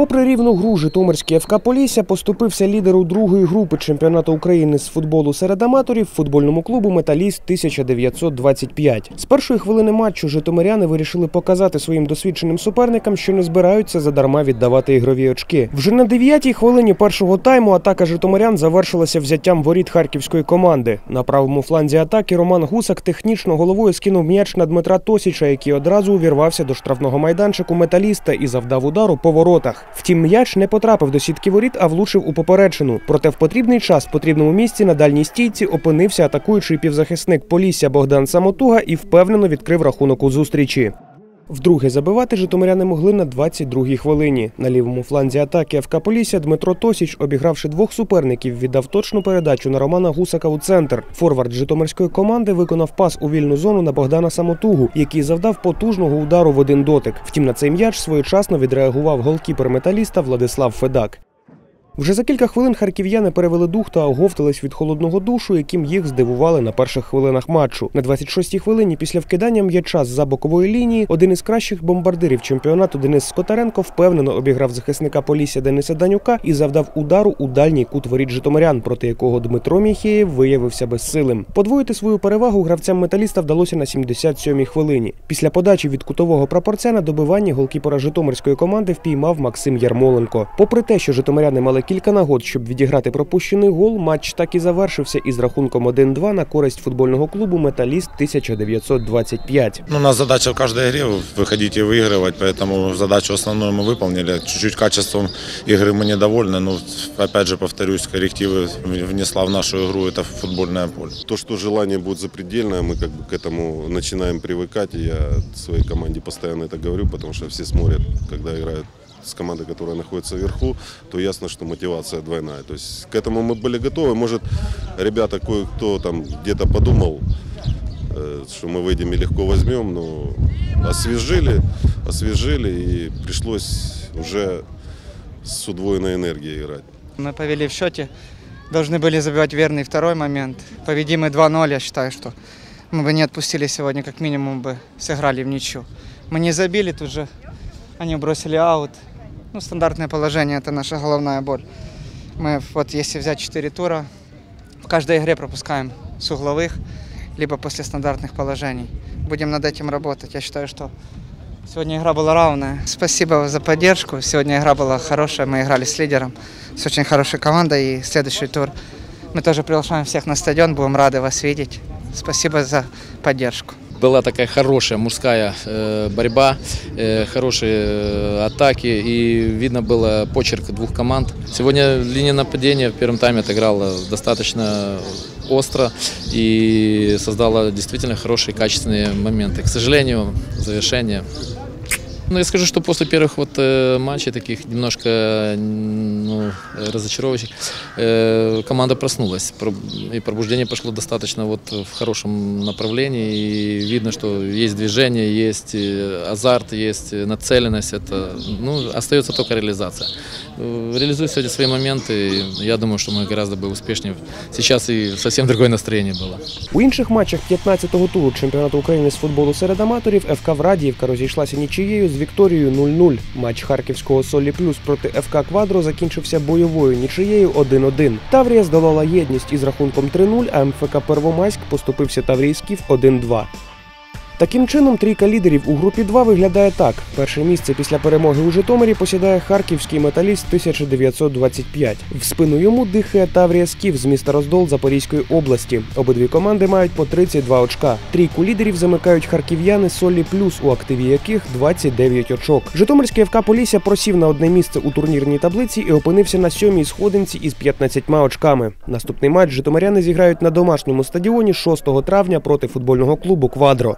Попри рівну гру, Житомирський ФК Полісся поступився лідеру другої групи чемпіонату України з футболу серед аматорів футбольному клубу Металіст 1925. З першої хвилини матчу житомиряни вирішили показати своїм досвідченим суперникам, що не збираються задарма віддавати ігрові очки. Вже на дев'ятій хвилині першого тайму атака житомирян завершилася взяттям воріт харківської команди. На правому фланзі атаки Роман Гусак технічно головою скинув м'яч на Дмитра Тосіча, який одразу увірвався до штрафного майданчику металіста і завдав удару по воротах. Втім, м'яч не потрапив до сітки воріт, а влучив у поперечину. Проте в потрібний час в потрібному місці на дальній стійці опинився атакуючий півзахисник Полісся Богдан Самотуга і впевнено відкрив рахунок у зустрічі. Вдруге забивати житомиряни могли на 22-й хвилині. На лівому фланзі атаки ФК Полісся Дмитро Тосіч, обігравши двох суперників, віддав точну передачу на Романа Гусака у центр. Форвард житомирської команди виконав пас у вільну зону на Богдана Самотугу, який завдав потужного удару в один дотик. Втім, на цей м'яч своєчасно відреагував голкіпер металіста Владислав Федак. Вже за кілька хвилин харків'яни перевели дух та оговтались від холодного душу, яким їх здивували на перших хвилинах матчу. На 26-й хвилині після вкидання м'яча з-за бокової лінії один із кращих бомбардирів чемпіонату Денис Скотаренко впевнено обіграв захисника Полісся Дениса Данюка і завдав удару у дальній кут воріт Житомирян, проти якого Дмитро Міхєєв виявився безсилим. Подвоїти свою перевагу гравцям металіста вдалося на 77-й хвилині. Після подачі від кутового прапорця на добиванні голкіпера Житомирської команди впіймав Максим Ярмоленко. Попри те, що житомиряни мали кілька нагод, щоб відіграти пропущений гол, матч так і завершився із рахунком 1-2 на користь футбольного клубу Металіст 1925. Ну, у нас задача в каждой игре выходить и выигрывать, поэтому задачу основную мы выполнили. Чуть-чуть качеством игры мы недовольны, но опять же повторюсь, коррективы внесла в нашу игру это футбольное поле. То, что желание будет запредельное, мы как бы к этому начинаем привыкать. И я своей команде постоянно это говорю, потому что все смотрят, когда играют с командой, которая находится вверху, то ясно, что мотивация двойная. То есть к этому мы были готовы. Может, ребята, кое-кто там где-то подумал, э, что мы выйдем и легко возьмем, но освежили, освежили и пришлось уже с удвоенной энергией играть. Мы повели в счете, должны были забивать верный второй момент. Победим мы 2-0, я считаю, что мы бы не отпустили сегодня, как минимум бы сыграли в ничью. Мы не забили, тут же они бросили аут. Ну, стандартное положение, это наша головная боль. Мы вот если взять 4 тура, в каждой игре пропускаем с угловых, либо после стандартных положений. Будем над этим работать. Я считаю, что сегодня игра была равная. Спасибо за поддержку. Сегодня игра была хорошая, мы играли с лидером, с очень хорошей командой. И следующий тур мы тоже приглашаем всех на стадион, будем рады вас видеть. Спасибо за поддержку. Была такая хорошая мужская э, борьба, э, хорошие э, атаки и видно было почерк двух команд. Сегодня линия нападения в первом тайме отыграла достаточно остро и создала действительно хорошие качественные моменты. К сожалению, завершение ну, я скажу, что после первых вот э, матчей таких немножко ну, разочаровывающих, э, команда проснулась. Про- И пробуждение пошло достаточно вот в хорошем направлении. И видно, что есть движение, есть э, азарт, есть э, нацеленность. Это, ну, остается только реализация. Э, Реализуя сегодня свои моменты, я думаю, что мы гораздо бы успешнее. Сейчас и совсем другое настроение было. У інших матчах 15-го туру чемпіонату України з футболу серед аматорів ФК Врадіївка розійшлася нічиєю з Вікторією 0-0. Матч харківського Солі Плюс проти ФК Квадро закінчився бойовою нічиєю 1-1. Таврія здолала єдність із рахунком 3-0, а МФК Первомайськ поступився Таврійськів 1-2. Таким чином, трійка лідерів у групі 2 виглядає так: перше місце після перемоги у Житомирі посідає харківський металіст 1925. В спину йому дихає Таврія Скіф з міста Роздол Запорізької області. Обидві команди мають по 32 очка. Трійку лідерів замикають харків'яни Солі Плюс, у активі яких 29 очок. Житомирський ФК Полісся просів на одне місце у турнірній таблиці і опинився на сьомій сходинці із 15 очками. Наступний матч житомиряни зіграють на домашньому стадіоні 6 травня проти футбольного клубу Квадро.